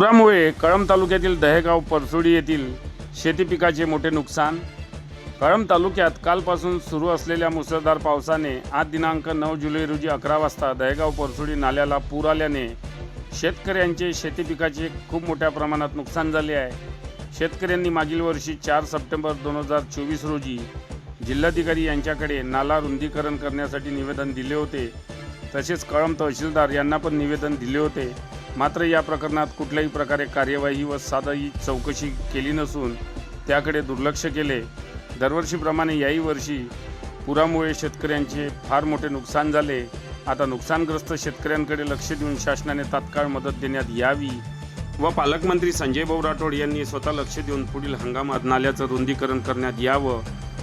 पुरामुळे कळंब तालुक्यातील दहेगाव परसोडी येथील शेती पिकाचे मोठे नुकसान. कळंब तालुक्यात कालपासून सुरू असलेल्या मुसळधार पावसाने आज दिनांक नऊ जुलै रोजी अकरा वाजता दहेगाव परसोडी नाल्याला पूर आल्याने शेतकऱ्यांचे शेती पिकाचे खूप मोठ्या प्रमाणात नुकसान झाले आहे. शेतकऱ्यांनी मागील वर्षी चार सप्टेंबर दोन हजार चोवीस रोजी जिल्हाधिकारी यांच्याकडे नाला रुंदीकरण करण्यासाठी निवेदन दिले होते. तसेच कळंब तहसीलदार यांना पण निवेदन दिले होते. मात्र या प्रकरणात कुठल्याही प्रकारे कार्यवाही व साधाही चौकशी केली नसून त्याकडे दुर्लक्ष केले. दरवर्षीप्रमाणे याही वर्षी पुरामुळे शेतकऱ्यांचे फार मोठे नुकसान झाले. आता नुकसानग्रस्त शेतकऱ्यांकडे लक्ष देऊन शासनाने तात्काळ मदत देण्यात यावी व पालकमंत्री संजय भाऊ राठोड यांनी स्वतः लक्ष देऊन पुढील हंगामात नाल्याचं रुंदीकरण करण्यात यावं.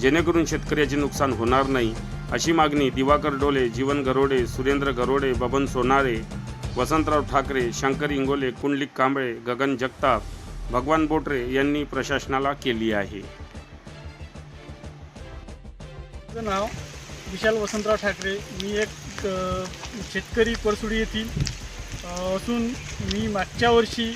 जेणेकरून शेतकऱ्याचे नुकसान होणार नाही. अशी मागणी दिवाकर डोले जीवन गरोडे सुरेंद्र गरोडे बबन सोनारे वसंतराव ठाकरे शंकर इंगोले कुंडलिक कांबळे गगन जगताप भगवान बोटरे यांनी प्रशासनाला केली आहे. माझं नाव विशाल वसंतराव ठाकरे. मी एक शेतकरी परसुडी येथील असून मी मागच्या वर्षी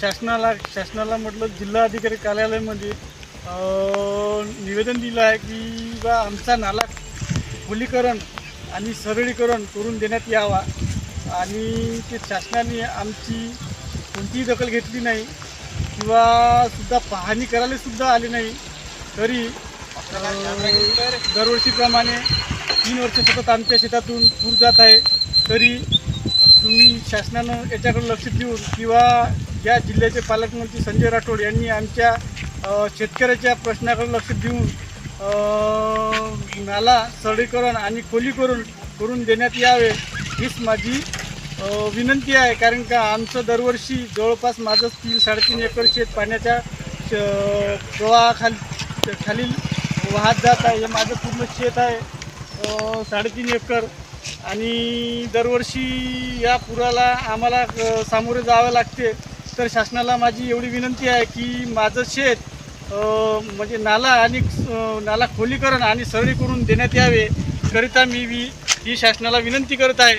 शासनाला शासनाला म्हटलं जिल्हाधिकारी कार्यालयामध्ये निवेदन दिलं आहे की बा आमचा नाला खोलीकरण आणि सरळीकरण करून देण्यात यावा. आणि ते शासनाने आमची कोणतीही दखल घेतली नाही किंवा सुद्धा पाहणी करायला सुद्धा आले नाही तरी दरवर्षीप्रमाणे तीन वर्ष सतत आमच्या शेतातून पूर जात आहे तरी तुम्ही शासनानं याच्याकडे लक्ष देऊन किंवा या जिल्ह्याचे पालकमंत्री संजय राठोड यांनी आमच्या शेतकऱ्याच्या प्रश्नाकडे लक्ष देऊन नाला सरळीकरण आणि खोली करून करून देण्यात यावे हीच माझी विनंती आहे कारण का आमचं दरवर्षी जवळपास माझं तीन साडेतीन एकर शेत पाण्याच्या श- प्रवाहाखाली खालील वाहत जात आहे. हे माझं पूर्ण शेत आहे साडेतीन एकर. आणि दरवर्षी या पुराला आम्हाला सामोरे जावं लागते. तर शासनाला माझी एवढी विनंती आहे की माझं शेत म्हणजे नाला आणि नाला खोलीकरण आणि सरळी करून देण्यात यावे करिता मी ही ही शासनाला विनंती करत आहे.